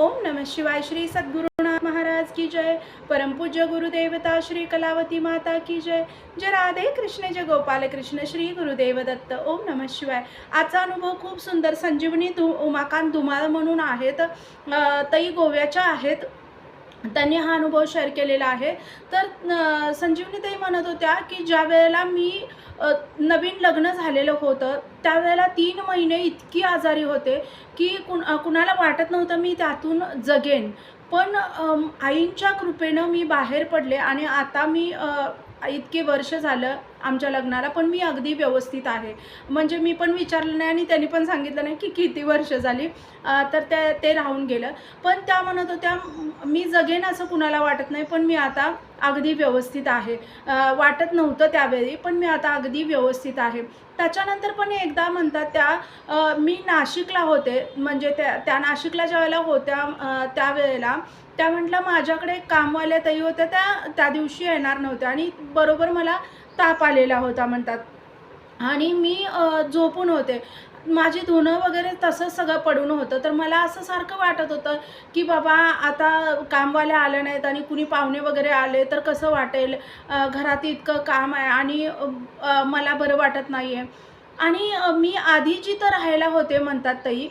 ओम नम शिवाय श्री सद्गुरुनाथ महाराज की जय। परमपूज्य गुरुदेवता श्री कलावती माता की जय। जय राधे कृष्ण जय गोपाल कृष्ण श्री गुरुदेव दत्त। ओम नम शिवाय। आजचा अनुभव खूप सुंदर संजीवनी धु उमाकांत धुमाळ म्हणून आहेत. तई ताई गोव्याच्या आहेत. त्यांनी हा अनुभव शेअर केलेला आहे. तर संजीवनी संजीवनीताई म्हणत होत्या की ज्या वेळेला मी नवीन लग्न झालेलं होतं त्यावेळेला तीन महिने इतकी आजारी होते की कुण कुणाला वाटत नव्हतं मी त्यातून जगेन. पण आईंच्या कृपेनं मी बाहेर पडले आणि आता मी इतके वर्ष झालं आमच्या लग्नाला पण मी अगदी व्यवस्थित आहे. म्हणजे मी पण विचारलं नाही आणि त्यांनी पण सांगितलं नाही की किती वर्ष झाली. तर त्या ते राहून गेलं. पण त्या म्हणत होत्या मी जगेन असं कुणाला वाटत नाही पण मी आता अगदी व्यवस्थित आहे. वाटत नव्हतं त्यावेळी पण मी आता अगदी व्यवस्थित आहे. त्याच्यानंतर पण एकदा म्हणतात त्या मी नाशिकला होते. म्हणजे त्या त्या नाशिकला ज्यावेळेला होत्या त्यावेळेला त्या म्हटलं माझ्याकडे कामवाल्या ताई होत्या त्या त्या दिवशी येणार नव्हत्या. आणि बरोबर मला ताप आलेला होता म्हणतात. आणि मी झोपून होते. माझी धुणं वगैरे तसंच सगळं पडून होतं. तर मला असं सारखं वाटत होतं की बाबा आता कामवाल्या आल्या नाहीत आणि कुणी पाहुणे वगैरे आले तर कसं वाटेल? घरात इतकं काम आहे आणि मला बरं वाटत नाही आहे आणि मी आधी जिथं राहायला होते म्हणतात ताई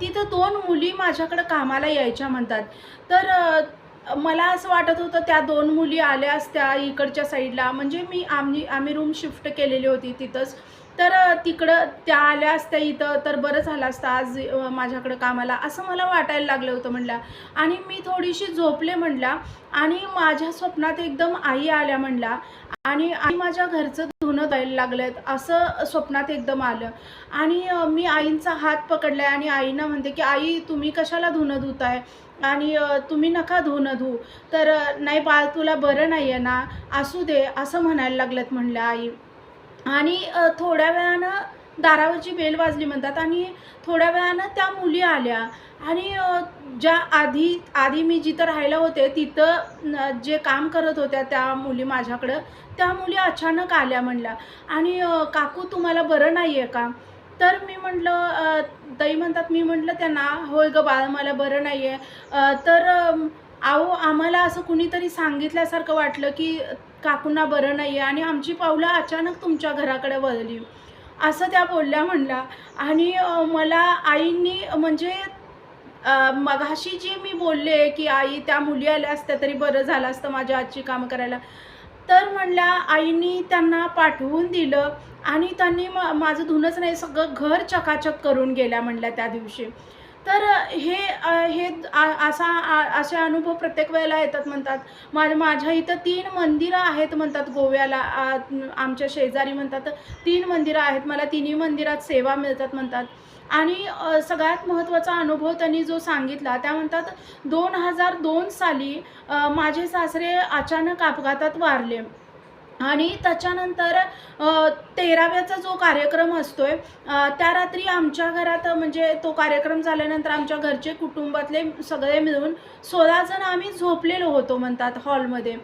तिथं दोन मुली माझ्याकडं कामाला यायच्या म्हणतात. तर मला असं वाटत होतं त्या दोन मुली आल्या असत्या इकडच्या साईडला म्हणजे मी आम्ही आम्ही रूम शिफ्ट केलेली होती तिथंच. तर तिकडं त्या आल्या असत्या इथं तर बरं झालं असतं. आज माझ्याकडं कामाला असं मला वाटायला लागलं होतं म्हणला. आणि मी थोडीशी झोपले म्हणल्या आणि माझ्या स्वप्नात एकदम आई आल्या म्हणला. आणि आई माझ्या घरचं धुणं द्यायला लागलं असं स्वप्नात एकदम आलं. आणि मी आईंचा हात पकडलाय आणि आईनं म्हणते की आई तुम्ही कशाला धुणं धुताय? आणि तुम्ही नका धुणं धू. तर नाही बाळ तुला बरं नाही आहे ना? असू दे असं म्हणायला लागलं म्हणल्या आई. आणि थोड्या वेळानं दारावरची बेल वाजली म्हणतात आणि थोड्या वेळानं त्या मुली आल्या. आणि ज्या आधी आधी मी जिथं राहायला होते तिथं जे काम करत होत्या त्या मुली माझ्याकडं त्या मुली अचानक आल्या म्हणल्या. आणि काकू तुम्हाला बरं नाही आहे का? तर मी म्हटलं अ, ताई म्हणतात मी म्हटलं त्यांना होय गं बाळ मला बरं नाही आहे तर अहो आम्हाला असं कुणीतरी सांगितल्यासारखं वाटलं की काकूंना बरं नाही आहे आणि आमची पावलं अचानक तुमच्या घराकडे वळली. असं त्या बोलल्या म्हणला आणि मला आईंनी म्हणजे मघाशी जी मी बोलले की आई त्या मुली आल्या असत्या तरी बरं झालं असतं माझ्या आजची कामं करायला. तर म्हणल्या आईनी त्यांना पाठवून दिलं आणि त्यांनी म माझं धुणंच नाही सगळं घर चकाचक करून गेल्या म्हणल्या त्या दिवशी. तर हे हे आ- असा आ- असे अनुभव प्रत्येक वेळेला येतात म्हणतात. माझ्या माझ्या इथं तीन मंदिरं आहेत म्हणतात गोव्याला. आमच्या शेजारी म्हणतात तीन मंदिरं आहेत. मला तिन्ही मंदिरात सेवा मिळतात म्हणतात. आणि सगळ्यात महत्त्वाचा अनुभव त्यांनी जो सांगितला त्या म्हणतात दोन हजार दोन साली माझे सासरे अचानक अपघातात वारले. आणि त्याच्यानंतर तेराव्याचा जो कार्यक्रम असतोय त्या रात्री आमच्या घरात म्हणजे तो कार्यक्रम झाल्यानंतर आमच्या घरचे कुटुंबातले सगळे मिळून सोळा जण आम्ही झोपलेलो होतो म्हणतात हॉलमध्ये.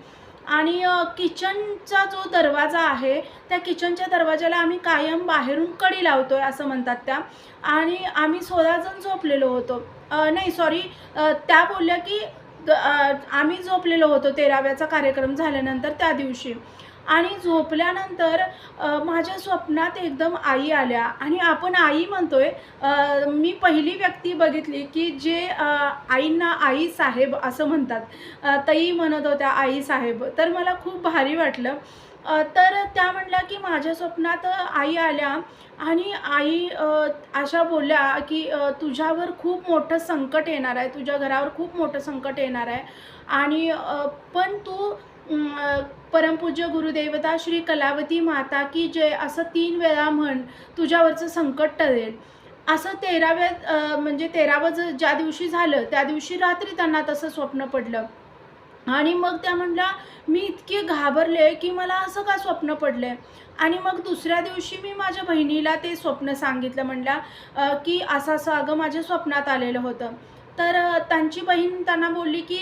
आणि किचनचा जो दरवाजा आहे त्या किचनच्या दरवाजाला आम्ही कायम बाहेरून कडी लावतो आहे असं म्हणतात त्या. आणि आम्ही सोळा जण झोपलेलो होतो. नाही सॉरी त्या बोलल्या की द- आम्ही झोपलेलो होतो तेराव्याचा कार्यक्रम झाल्यानंतर त्या दिवशी. आणि झोपल्यानंतर माझ्या स्वप्नात एकदम आई आल्या. आणि आपण आई म्हणतोय मी पहिली व्यक्ती बघितली की जे आईंना आई साहेब असं म्हणतात. तई म्हणत होत्या आई साहेब. तर मला खूप भारी वाटलं. तर त्या म्हणल्या की माझ्या स्वप्नात आई आल्या आणि आई अशा बोलल्या की तुझ्यावर खूप मोठं संकट येणार आहे तुझ्या घरावर खूप मोठं संकट येणार आहे. आणि पण तू परमपूज्य गुरुदेवता श्री कलावती माता की जय असं तीन वेळा म्हण तुझ्यावरचं संकट टळेल. असं तेराव्या म्हणजे तेरावं ज- ज्या दिवशी झालं त्या दिवशी रात्री त्यांना तसं स्वप्न पडलं. आणि मग त्या म्हणल्या मी इतके घाबरले की मला असं का स्वप्न पडलंय? आणि मग दुसऱ्या दिवशी मी माझ्या बहिणीला ते स्वप्न सांगितलं म्हणल्या की असं असं अगं माझ्या स्वप्नात आलेलं होतं. तर त्यांची बहीण त्यांना बोलली की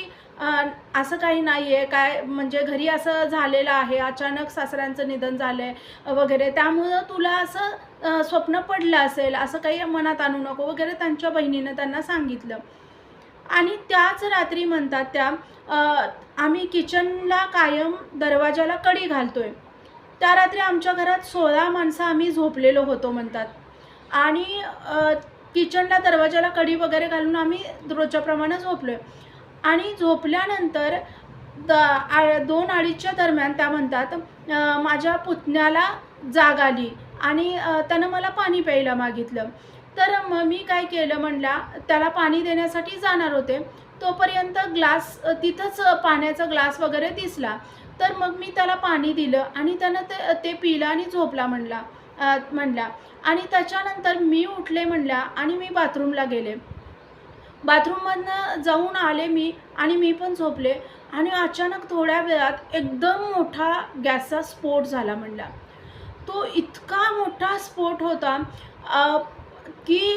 असं काही नाही आहे काय म्हणजे घरी असं झालेलं आहे अचानक सासऱ्यांचं निधन झालं आहे वगैरे. त्यामुळं तुला असं स्वप्न पडलं असेल असं काही मनात आणू नको वगैरे त्यांच्या बहिणीनं त्यांना सांगितलं. आणि त्याच रात्री म्हणतात त्या आम्ही किचनला कायम दरवाजाला कडी घालतोय. त्या रात्री आमच्या घरात सोळा माणसं आम्ही झोपलेलो होतो म्हणतात. आणि किचनला दरवाजाला कडी वगैरे घालून आम्ही रोजच्याप्रमाणे झोपलोय. आणि झोपल्यानंतर द आ दोन अडीचच्या दरम्यान त्या म्हणतात माझ्या पुतण्याला जाग आली आणि त्यानं मला पाणी प्यायला मागितलं. तर मग मी काय केलं म्हणला त्याला पाणी देण्यासाठी जाणार होते. तोपर्यंत ग्लास तिथंच पाण्याचा ग्लास वगैरे दिसला. तर मग मी त्याला पाणी दिलं आणि त्यानं ते ते पिलं आणि झोपला म्हणला म्हणला. आणि त्याच्यानंतर मी उठले म्हणला आणि मी बाथरूमला गेले. बाथरूममधनं जाऊन आले मी आणि मी पण झोपले. आणि अचानक थोड्या वेळात एकदम मोठा गॅसचा स्फोट झाला म्हणला. तो इतका मोठा स्फोट होता की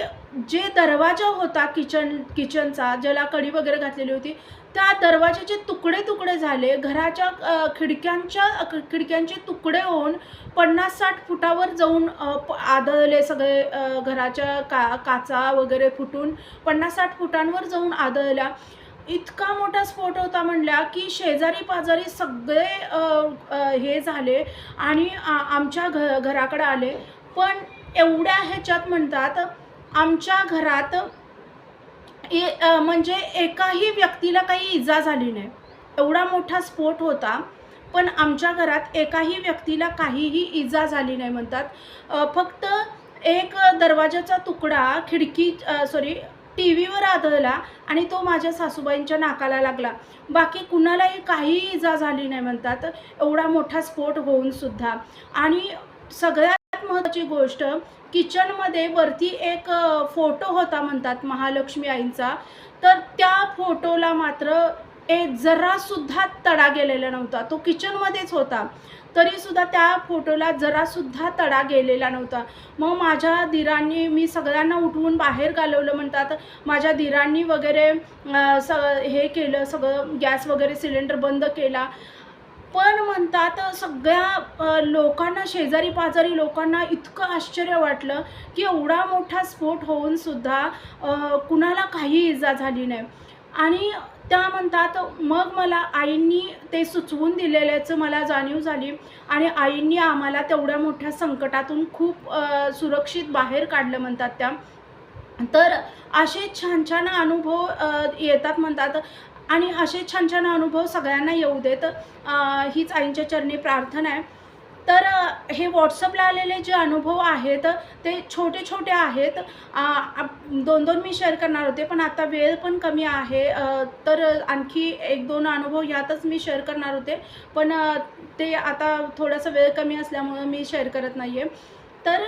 जे दरवाजा होता किचन किचनचा ज्याला कडी वगैरे घातलेली होती त्या दरवाजाचे तुकडे तुकडे झाले घराच्या खिडक्यांच्या खिडक्यांचे तुकडे होऊन पन्नास साठ फुटावर जाऊन आदळले सगळे घराच्या का काचा वगैरे फुटून पन्नास साठ फुटांवर जाऊन आदळल्या. इतका मोठा स्फोट होता म्हणल्या की शेजारी पाजारी सगळे हे झाले आणि आमच्या घ घराकडे आले. पण एवढ्या ह्याच्यात म्हणतात आमच्या घरात ए म्हणजे एकाही व्यक्तीला काही इजा झाली नाही. एवढा मोठा स्फोट होता. पण आमच्या घरात एकाही व्यक्तीला काहीही इजा झाली नाही म्हणतात. फक्त एक दरवाजाचा तुकडा खिडकी सॉरी टी व्हीवर आदळला आणि तो माझ्या सासूबाईंच्या नाकाला लागला. बाकी कुणालाही काहीही इजा झाली नाही म्हणतात. एवढा मोठा स्फोट होऊन सुद्धा. आणि सगळ्यात महत्त्वाची गोष्ट किचनमध्ये वरती एक फोटो होता म्हणतात महालक्ष्मी आईंचा. तर त्या फोटोला मात्र एक जरासुद्धा तडा गेलेला नव्हता. तो किचनमध्येच होता. तरीसुद्धा त्या फोटोला जरासुद्धा तडा गेलेला नव्हता. मग माझ्या धीरांनी मी सगळ्यांना उठवून बाहेर घालवलं म्हणतात. माझ्या धीरांनी वगैरे स हे केलं सगळं गॅस वगैरे सिलेंडर बंद केला. पण म्हणतात सगळ्या लोकांना शेजारी पाजारी लोकांना इतकं आश्चर्य वाटलं की एवढा मोठा स्फोट होऊन सुद्धा कुणाला काही इजा झाली नाही. आणि त्या म्हणतात मग मला आईंनी ते सुचवून दिलेल्याचं मला जाणीव झाली आणि आईंनी आम्हाला तेवढ्या मोठ्या संकटातून खूप सुरक्षित बाहेर काढलं म्हणतात त्या. तर असे छान छान अनुभव येतात म्हणतात. आणि असे छान छान अनुभव सगळ्यांना येऊ देत हीच आईंच्या चरणी प्रार्थना आहे. तर हे व्हॉट्सअपला आलेले जे अनुभव आहेत ते छोटे छोटे आहेत. आप- दोन दोन मी शेअर करणार होते पण आता वेळ पण कमी आहे. तर आणखी एक दोन अनुभव यातच मी शेअर करणार होते. पण ते आता थोडासा वेळ कमी असल्यामुळं मी शेअर करत नाही आहे तर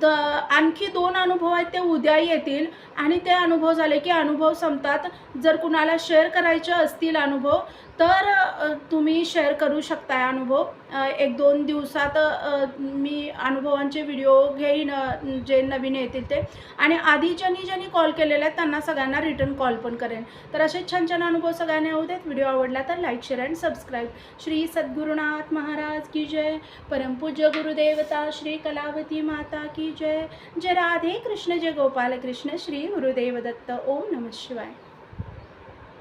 द आणखी दोन अनुभव आहेत ते उद्या येतील. आणि ते अनुभव झाले की अनुभव संपतात. जर कुणाला शेअर करायचे असतील अनुभव तर तुम्ही शेअर करू शकताय अनुभव. एक दोन दिवसात मी अनुभवांचे व्हिडिओ घेईन जे नवीन येतील ते. आणि आधी ज्यांनी ज्यांनी कॉल केलेले आहेत त्यांना सगळ्यांना रिटर्न कॉल पण करेन. तर असे छान छान अनुभव सगळ्यांना येऊ देत. व्हिडिओ आवडला तर like share and subscribe. Shri Sadgurunath Maharaj की जय. परमपूज्य गुरुदेवता श्री कलावती माता की जय. जय राधे कृष्ण जय गोपाल कृष्ण श्री गुरुदेव दत्त. ओम नमः शिवाय.